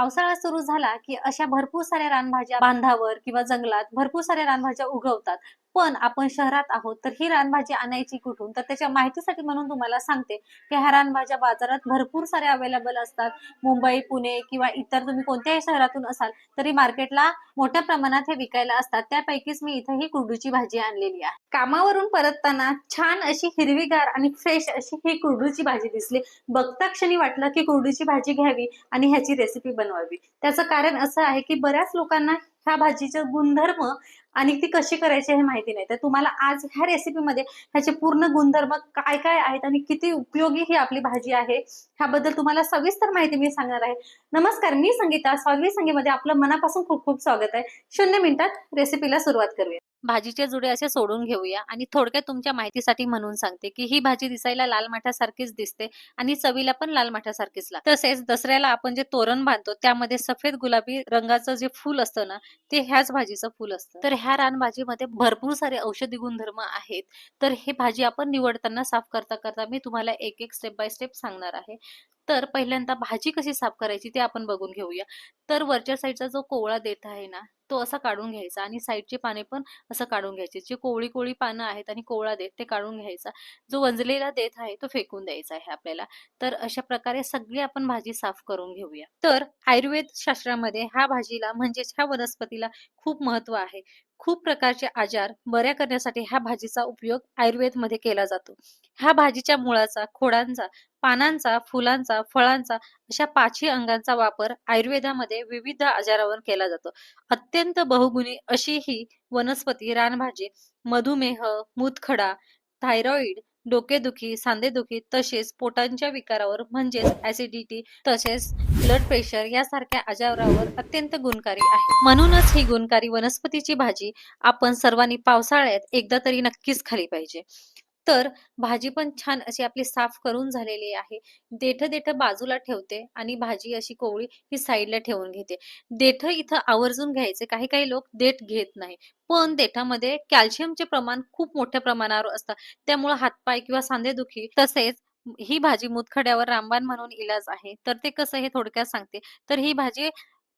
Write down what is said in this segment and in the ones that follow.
पावसाळा सुरू झाला की अशा भरपूर साऱ्या रानभाज्या बांधावर किंवा जंगलात भरपूर साऱ्या रानभाज्या उगवतात. पण आपण शहरात आहोत तर ही रानभाजी आणायची कुठून? तर त्याच्या माहितीसाठी म्हणून तुम्हाला सांगते की ह्या रानभाज्या बाजारात भरपूर साऱ्या अवेलेबल असतात. मुंबई पुणे किंवा इतर तुम्ही कोणत्याही शहरातून असाल तरी मार्केटला मोठ्या प्रमाणात हे विकायला असतात. त्यापैकीच मी इथे ही कुरडूची भाजी आणलेली आहे. कामावरून परतताना छान अशी हिरवीगार आणि फ्रेश अशी ही कुरडूची भाजी दिसली. बघता क्षणी वाटलं की कुरडूची भाजी घ्यावी आणि ह्याची रेसिपी बनवावी. त्याचं कारण असं आहे की बऱ्याच लोकांना ह्या भाजीचा गुणधर्म आणि ती कशी करायची हे माहिती नाही. तर तुम्हाला आज ह्या रेसिपीमध्ये ह्याचे पूर्ण गुणधर्म काय काय आहेत आणि किती उपयोगी ही आपली भाजी आहे ह्याबद्दल तुम्हाला सविस्तर माहिती मी सांगणार आहे. नमस्कार मी संगीता. स्वागवी संगीमध्ये आपलं मनापासून खूप खूप स्वागत आहे. शून्य मिनिटात रेसिपीला सुरुवात करूया. भाजीचे जुडे असे सोडून घेऊया आणि थोडक्यात तुमच्या माहितीसाठी म्हणून सांगते की ही भाजी दिसायला लाल माठासारखीच दिसते आणि चवीला पण लाल माठासारखीच लागते. तसेच दसऱ्याला आपण जे तोरण बांधतो त्यामध्ये सफेद गुलाबी रंगाचं जे फूल असतं ना ते ह्याच भाजीचं फूल असतं. तर ह्या रानभाजीमध्ये भरपूर सारे औषधी गुणधर्म आहेत. तर हे भाजी आपण निवडताना साफ करता करता मी तुम्हाला एक एक स्टेप बाय स्टेप सांगणार आहे. तर पहिल्यांदा भाजी कशी साफ करायची ते आपण बघून घेऊया. तर वरच्या साईडचा जो कोवळा देठ आहे ना तो असा काढून घ्यायचा आणि साईडची पाने पण असं काढून घ्यायचे. जे कोवळी कोवळी पानं आहेत आणि कोवळा देठ ते काढून घ्यायचा. जो वंजलेला देठ आहे तो फेकून द्यायचा आहे आपल्याला. तर अशा प्रकारे सगळी आपण भाजी साफ करून घेऊया. तर आयुर्वेद शास्त्रामध्ये ह्या भाजीला म्हणजेच ह्या वनस्पतीला खूप महत्त्व आहे. खूप प्रकारचे आजार बऱ्या करण्यासाठी ह्या भाजीचा उपयोग आयुर्वेदमध्ये केला जातो. ह्या भाजीच्या मुळाचा खोडांचा पानांचा फुलांचा फळांचा अशा पाचही अंगांचा वापर आयुर्वेदामध्ये विविध आजारावर केला जातो. अत्यंत बहुगुणी अशी ही वनस्पती रानभाजी मधुमेह मूतखडा थायरॉइड डोकेदुखी सांधेदुखी तसेच पोटांच्या विकारावर म्हणजेच ऍसिडिटी तसेच ब्लड प्रेशर यासारख्या आजारावर अत्यंत गुणकारी आहे. म्हणूनच ही गुणकारी वनस्पतीची भाजी आपण सर्वांनी पावसाळ्यात एकदा तरी नक्कीच खाली पाहिजे. तर भाजी पण छान अशी आपली साफ करून झालेली आहे. देठ देठ बाजूला ठेवते आणि भाजी अशी कोवळी ही साईडला ठेवून घेते. देठ इथं आवर्जून घ्यायचे. काही काही लोक देठ घेत नाही. पण देठामध्ये कॅल्शियमचे प्रमाण खूप मोठ्या प्रमाणावर असतं. त्यामुळे हातपाय किंवा सांधेदुखी तसेच ही भाजी मुतखड्यावर रामबाण म्हणून इलाज आहे. तर ते कसं हे थोडक्यात सांगते. तर ही भाजी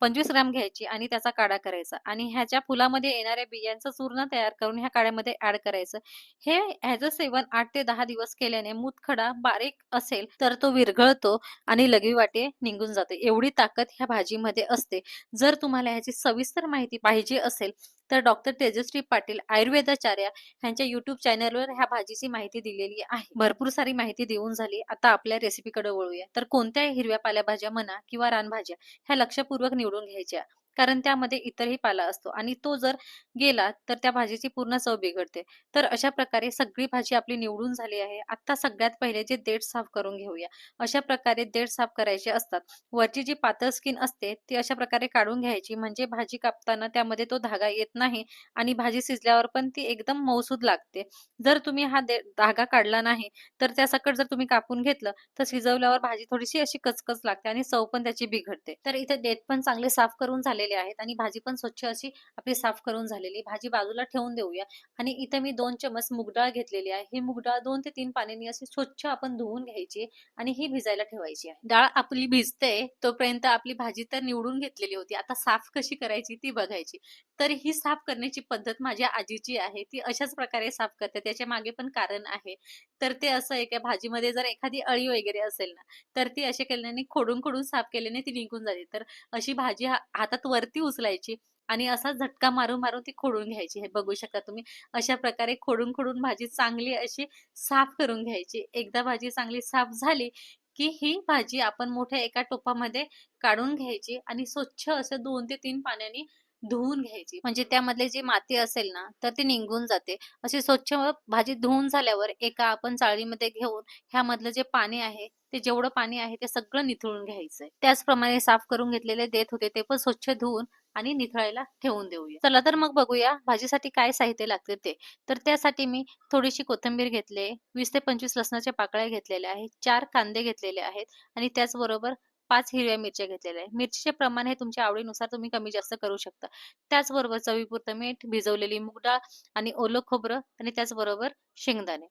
पंचवीस ग्राम घ्यायची आणि त्याचा काढा करायचा आणि ह्याच्या फुलामध्ये येणाऱ्या बियांचं चूर्ण तयार करून ह्या काड्यामध्ये ऍड करायचं. हे ह्याचं सेवन आठ ते दहा दिवस केल्याने मूतखडा बारीक असेल तर तो विरघळतो आणि लघवी वाटे निघून जाते. एवढी ताकद ह्या भाजीमध्ये असते. जर तुम्हाला ह्याची सविस्तर माहिती पाहिजे असेल तर डॉक्टर तेजश्री पाटील आयुर्वेदाचार्य यांच्या युट्यूब चॅनलवर ह्या भाजीची माहिती दिलेली आहे. भरपूर सारी माहिती देऊन झाली. आता आपल्या रेसिपीकडे वळूया. तर कोणत्याही हिरव्या पालेभाज्या म्हणा किंवा रानभाज्या ह्या लक्षपूर्वक निवडून घ्यायच्या. कारण त्यामध्ये इतरही पाला असतो आणि तो जर गेला तर त्या भाजीची पूर्ण चव बिघडते. तर अशा प्रकारे सगळी भाजी आपली निवडून झाली आहे. आता सगळ्यात पहिले जे देठ साफ करून घेऊया. अशा प्रकारे देठ साफ करायचे असतात. वरची जी पातळ स्किन असते ती अशा प्रकारे काढून घ्यायची. म्हणजे भाजी कापताना त्यामध्ये तो धागा येत नाही आणि भाजी शिजल्यावर पण ती एकदम मौसूद लागते. जर तुम्ही हा धागा काढला नाही तर त्या सकट जर तुम्ही कापून घेतलं तर शिजवल्यावर भाजी थोडीशी अशी कचकच लागते आणि चव पण त्याची बिघडते. तर इथे देठ पण चांगले साफ करून झाले झालेले आहेत आणि भाजी पण स्वच्छ अशी आपली साफ करून झालेली भाजी बाजूला ठेवून देऊया आणि इथे मी दोन चमच मुगडाळ घेतलेली आहे. ही मुगडाळ दोन ते तीन पाण्याने अशी स्वच्छ आपण धुवून घ्यायची आणि ही भिजायला ठेवायची आहे. डाळ आपली भिजते तोपर्यंत आपली भाजी तर निवडून घेतलेली होती. आता साफ कशी करायची ती बघायची. तर ही साफ करण्याची पद्धत माझ्या आजीची आहे. ती अशाच प्रकारे साफ करते. त्याच्यामागे पण कारण आहे. तर ते असं आहे की भाजीमध्ये जर एखादी अळी वगैरे असेल ना तर ती असे केल्याने खोडून खोडून साफ केल्याने ती निघून जाते. तर अशी भाजी हातात वरती उचलायची आणि असा झटका मारून मारून ती खोडून घ्यायची. हे बघू शकता तुम्ही. अशा प्रकारे खोडून खोडून भाजी चांगली अशी साफ करून घ्यायची. एकदा भाजी चांगली साफ झाली की ही भाजी आपण मोठ्या एका टोपामध्ये काढून घ्यायची आणि स्वच्छ असं दोन ते तीन पाण्याने धुवून घ्यायची. म्हणजे त्यामधले जी माती असेल ना तर ती निघून जाते. अशी स्वच्छ भाजी धुवून झाल्यावर एका आपण चाळीमध्ये घेऊन ह्यामधलं जे पाणी आहे ते जेवढं पाणी आहे ते सगळं निथळून घ्यायचंय. त्याचप्रमाणे साफ करून घेतलेले देत होते ते पण स्वच्छ धुवून आणि निथळायला ठेवून देऊया. चला तर मग बघूया भाजीसाठी काय साहित्य लागते ते. तर त्यासाठी मी थोडीशी कोथिंबीर घेतले वीस ते पंचवीस लसणाच्या पाकळ्या घेतलेल्या आहेत चार कांदे घेतलेले आहेत आणि त्याचबरोबर पाच हिरव्या मिरच्या घेतलेल्या आहे मिरचीचे प्रमाण हे तुमच्या आवडीनुसार तुम्ही कमी जास्त करू शकता. त्याचबरोबर चवीपुरतं मीठ भिजवलेली मूग डाळ आणि ओलं खोबरं आणि त्याचबरोबर शेंगदाणे.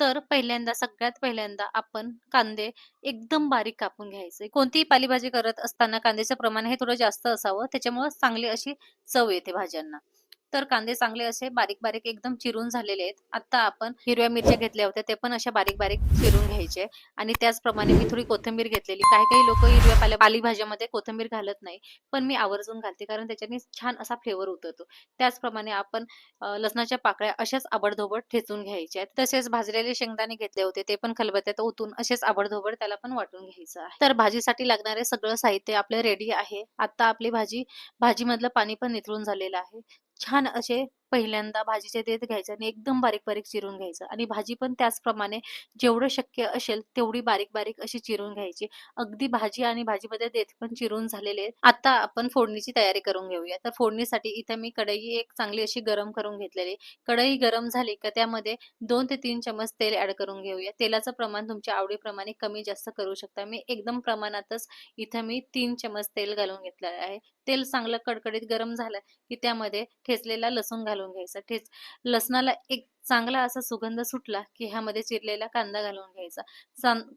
तर पहिल्यांदा सगळ्यात पहिल्यांदा आपण कांदे एकदम बारीक कापून घ्यायचे. कोणतीही पालेभाजी करत असताना कांद्याचं प्रमाण हे थोडं जास्त असावं. त्याच्यामुळे चांगली अशी चव येते भाज्यांना. तर कांदे चांगले असे बारीक बारीक एकदम चिरून झालेले आहेत. आता आपण हिरव्या मिरच्या घेतल्या होत्या ते पण अशा बारीक बारीक चिरून घ्यायचे. आणि त्याचप्रमाणे मी थोडी कोथिंबीर घेतलेली. काही काही लोक हिरव्या पाल्या पालेभाज्यामध्ये कोथिंबीर घालत नाही पण मी आवर्जून घालते कारण त्याच्याने छान असा फ्लेवर उतरतो. त्याचप्रमाणे आपण लसणाच्या पाकळ्या अशाच आबडधोबड ठेचून घ्यायच्या आहेत. तसेच भाजलेले शेंगदाणे घेतले होते ते पण खलबत्त्यात ओतून असेच आबडधोबड त्याला पण वाटून घ्यायचं आहे. तर भाजीसाठी लागणारे सगळं साहित्य आपले रेडी आहे. आता आपली भाजी भाजीमधलं पाणी पण निथळून झालेलं आहे. छान असे पहिल्यांदा भाजीचे देत घ्यायचं आणि एकदम बारीक बारीक चिरून घ्यायचं. आणि भाजी पण त्याचप्रमाणे जेवढं शक्य असेल तेवढी बारीक बारीक अशी चिरून घ्यायची. अगदी भाजी आणि भाजीमध्ये देत पण चिरून झालेले आता आपण फोडणीची तयारी करून घेऊया. तर फोडणीसाठी इथे मी कढई एक चांगली अशी गरम करून घेतलेली कढई गरम झाली का त्यामध्ये दोन ते तीन चमच तेल ऍड करून घेऊया. तेलाचं प्रमाण तुमच्या आवडीप्रमाणे कमी जास्त करू शकता. मी एकदम प्रमाणातच इथं मी तीन चमच तेल घालून घेतलेलं आहे. तेल चांगलं कडकडीत गरम झालं की त्यामध्ये ठेचलेला लसूण घालून घ्यायचा. ठेच लसणाला एक चांगला असा सुगंध सुटला की ह्यामध्ये चिरलेला कांदा घालून घ्यायचा.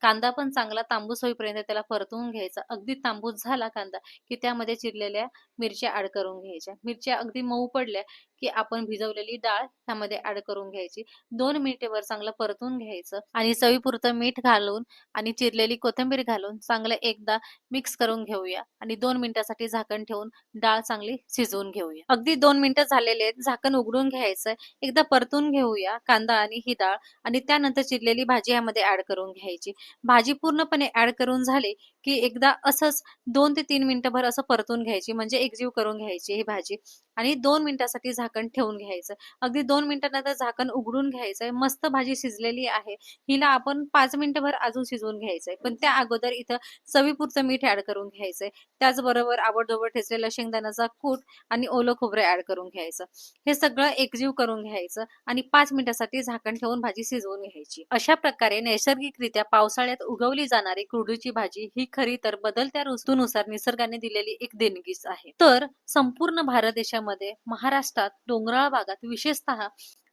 कांदा पण चांगला तांबूस होईपर्यंत त्याला परतवून घ्यायचा. अगदी तांबूस झाला कांदा की त्यामध्ये चिरलेल्या मिरच्या ऍड करून घ्यायच्या. मिरच्या अगदी मऊ पडल्या की आपण भिजवलेली डाळ ह्यामध्ये ऍड करून घ्यायची. दोन मिनिटेवर चांगलं परतून घ्यायचं आणि चवीपुरतं मीठ घालून आणि चिरलेली कोथिंबीर घालून चांगलं एकदा मिक्स करून घेऊया. आणि दोन मिनिटासाठी झाकण ठेवून डाळ चांगली शिजवून घेऊया. अगदी दोन मिनिटं झालेले आहेत. झाकण उघडून घ्यायचं. एकदा परतून घेऊया कांदा आणि ही डाळ आणि त्यानंतर चिरलेली भाजी यामध्ये ऍड करून घ्यायची. भाजी पूर्णपणे ऍड करून झाली की एकदा असंच दोन ते तीन मिनिटभर असं परतून घ्यायची म्हणजे एकजीव करून घ्यायची ही भाजी आणि दोन मिनिटासाठी झाकण ठेवून घ्यायचं. अगदी दोन मिनिटानंतर झाकण उघडून घ्यायचंय मस्त भाजी शिजलेली आहे हिला आपण पाच मिनिटभर अजून शिजवून घ्यायचंय. पण त्या अगोदर इथं चवीपुरतं मीठ ऍड करून घ्यायचंय. त्याचबरोबर आवडधोबड ठेचलेला शेंगदाण्याचा कूट आणि ओलं खोबरं ऍड करून घ्यायचं. हे सगळं एकजीव करून घ्यायचं आणि पाच मिनिटासाठी झाकण ठेवून भाजी शिजवून घ्यायची. अशा प्रकारे नैसर्गिकरित्या पावसाळ्यात उगवली जाणारी कुरडूची भाजी ही खरी तर बदलत्या ऋतूनुसार निसर्गाने दिलेली एक देणगीच आहे. तर संपूर्ण भारत देशामध्ये महाराष्ट्रात डोंगराळ भागात विशेषतः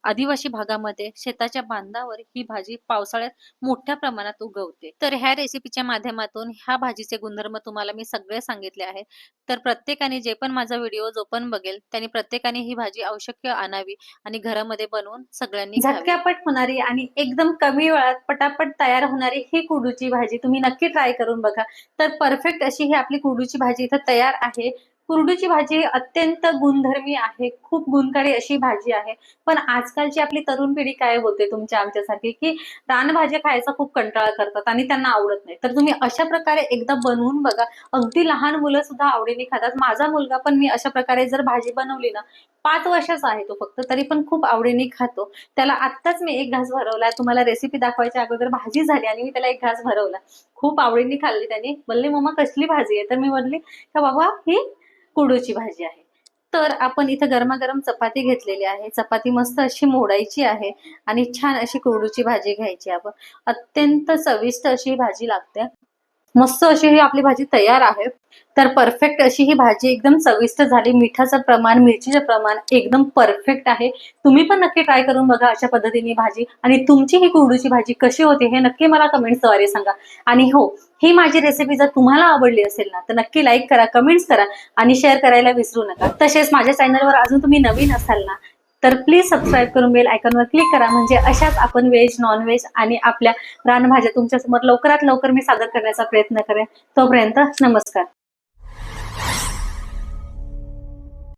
आदिवासी भागामध्ये शेताच्या बांधावर ही भाजी पावसाळ्यात मोठ्या प्रमाणात उगवते. तर ह्या रेसिपीच्या माध्यमातून ह्या भाजीचे गुणधर्म तुम्हाला मी सगळे सांगितले आहेत तर प्रत्येकाने जे पण माझा व्हिडिओ जो पण बघेल त्यांनी प्रत्येकाने ही भाजी आवश्यक आणावी आणि घरामध्ये बनवून सगळ्यांनी झटक्यापट होणारी आणि एकदम कमी वेळात पटापट तयार होणारी ही कुडूची भाजी तुम्ही नक्की ट्राय करून बघा. तर परफेक्ट अशी ही आपली कुडूची भाजी इथं तयार आहे. कुरडूची भाजी अत्यंत गुणधर्मी आहे खूप गुणकारी अशी भाजी आहे. पण आजकालची आपली तरुण पिढी काय होते तुमच्या आमच्यासारखी की रानभाज्या खायचा खूप कंटाळा करतात आणि त्यांना आवडत नाही. तर तुम्ही अशा प्रकारे एकदा बनवून बघा. अगदी लहान मुलं सुद्धा आवडीने खातात. माझा मुलगा पण मी अशा प्रकारे जर भाजी बनवली ना पाच वर्षाचा आहे तो फक्त तरी पण खूप आवडीने खातो. त्याला आत्ताच मी एक घास भरवला तुम्हाला रेसिपी दाखवायच्या अगोदर भाजी झाली आणि मी त्याला एक घास भरवला खूप आवडीने खाल्ली त्याने. बोलले मम्मा कसली भाजी आहे? तर मी म्हणली का बाबा ही कुडूची भाजी आहे. तर आपण इथं गरमागरम चपाती घेतलेली आहे. चपाती मस्त अशी मोडायची आहे आणि छान अशी कुरडूची भाजी घ्यायची आपण अत्यंत चविष्ट अशी भाजी लागते. मस्त अशी ही आपली भाजी तयार आहे. तर परफेक्ट अशी ही भाजी एकदम चविष्ट झाली. मिठाचं प्रमाण मिरचीचं प्रमाण एकदम परफेक्ट आहे. तुम्ही पण नक्की ट्राय करून बघा अशा पद्धतीने भाजी. आणि तुमची ही कुरडूची भाजी कशी होती हे नक्की मला कमेंट्सद्वारे सांगा. आणि हो ही माझी रेसिपी जर तुम्हाला आवडली असेल ना तर नक्की लाईक करा कमेंट्स करा आणि शेअर करायला विसरू नका. तसेच माझ्या चॅनलवर अजून तुम्ही नवीन असाल ना तर प्लीज सबस्क्राईब करून बेल आयकॉनवर क्लिक करा. म्हणजे अशाच आपण व्हेज नॉनव्हेज आणि आपल्या रानभाज्या तुमच्यासमोर लवकरात लवकर मी सादर करण्याचा प्रयत्न करेन. तोपर्यंत नमस्कार.